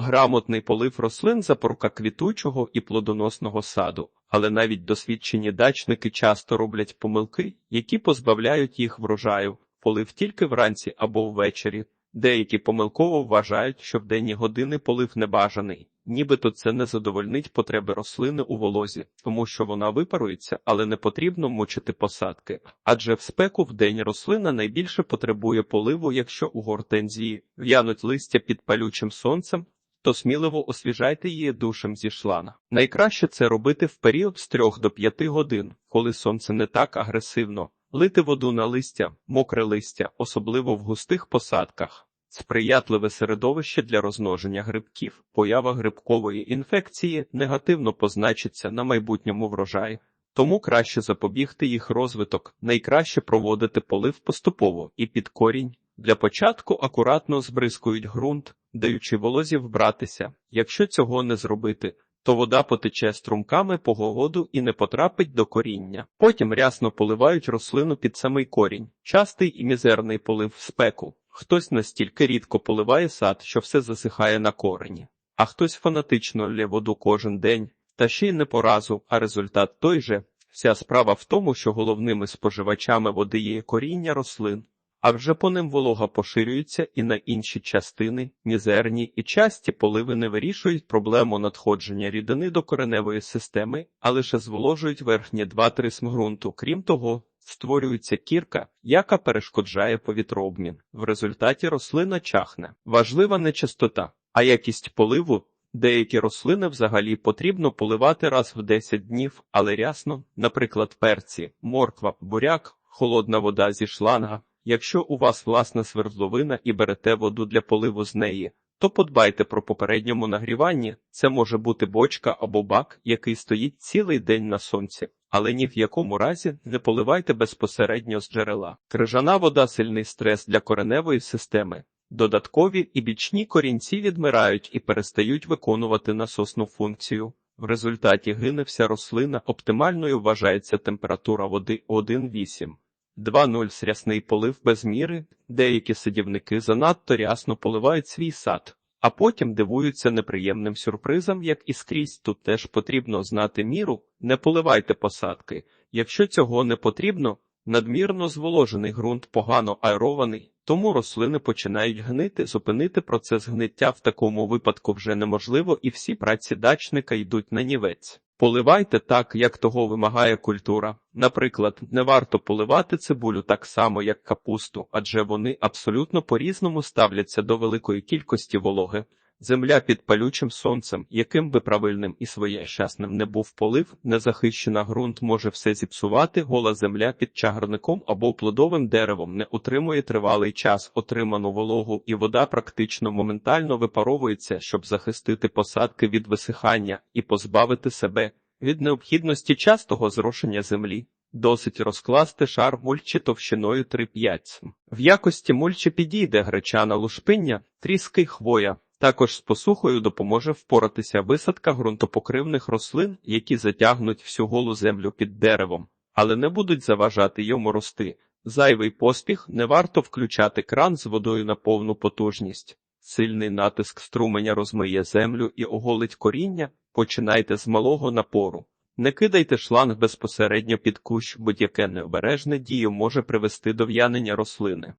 Грамотний полив рослин запорука квітучого і плодоносного саду, але навіть досвідчені дачники часто роблять помилки, які позбавляють їх врожаю, полив тільки вранці або ввечері. Деякі помилково вважають, що в денні години полив небажаний, нібито це не задовольнить потреби рослини у волозі, тому що вона випарується, але не потрібно мучити посадки. Адже в спеку в день рослина найбільше потребує поливу, якщо у гортензії в'януть листя під палючим сонцем, то сміливо освіжайте її душем зі шлана. Найкраще це робити в період з 3 до 5 годин, коли сонце не так агресивно. Лити воду на листя, мокре листя, особливо в густих посадках. Сприятливе середовище для розмноження грибків. Поява грибкової інфекції негативно позначиться на майбутньому врожаї, тому краще запобігти їх розвиток, найкраще проводити полив поступово і під корінь. Для початку акуратно збризкують ґрунт, даючи волозі вбратися. Якщо цього не зробити, то вода потече струмками по городу і не потрапить до коріння. Потім рясно поливають рослину під самий корінь. Частий і мізерний полив в спеку. Хтось настільки рідко поливає сад, що все засихає на корені, а хтось фанатично лє воду кожен день, та ще й не по разу, а результат той же. Вся справа в тому, що головними споживачами води є коріння рослин, а вже по ним волога поширюється і на інші частини, мізерні і часті поливи не вирішують проблему надходження рідини до кореневої системи, а лише зволожують верхні 2-3 см. Крім того, створюється кірка, яка перешкоджає повітрообмін. В результаті рослина чахне. Важлива не частота, а якість поливу. Деякі рослини взагалі потрібно поливати раз в 10 днів, але рясно, наприклад, перці, морква, буряк, холодна вода зі шланга. Якщо у вас власна свердловина і берете воду для поливу з неї, то подбайте про попередньому нагріванні. Це може бути бочка або бак, який стоїть цілий день на сонці, але ні в якому разі не поливайте безпосередньо з джерела. Крижана вода сильний стрес для кореневої системи. Додаткові і бічні корінці відмирають і перестають виконувати насосну функцію. В результаті гине вся рослина, оптимальною вважається температура води 1,8. 2.0 рясний полив без міри, деякі садівники занадто рясно поливають свій сад, а потім дивуються неприємним сюрпризам, як і скрізь тут теж потрібно знати міру, не поливайте посадки. Якщо цього не потрібно, надмірно зволожений ґрунт погано аерований, тому рослини починають гнити, зупинити процес гниття в такому випадку вже неможливо, і всі праці дачника йдуть на нівець. Поливайте так, як того вимагає культура. Наприклад, не варто поливати цибулю так само, як капусту, адже вони абсолютно по-різному ставляться до великої кількості вологи. Земля під палючим сонцем, яким би правильним і своєчасним не був полив, незахищена ґрунт може все зіпсувати, гола земля під чагарником або плодовим деревом не утримує тривалий час отриману вологу, і вода практично моментально випаровується, щоб захистити посадки від висихання і позбавити себе від необхідності частого зрошення землі. Досить розкласти шар мульчі товщиною 3-5. В якості мульчі підійде гречана лушпиння, тріски хвоя. Також з посухою допоможе впоратися висадка ґрунтопокривних рослин, які затягнуть всю голу землю під деревом, але не будуть заважати йому рости. Зайвий поспіх не варто включати кран з водою на повну потужність. Сильний натиск струменя розмиє землю і оголить коріння. Починайте з малого напору. Не кидайте шланг безпосередньо під кущ, будь-яке необережне дію може привести до в'янення рослини.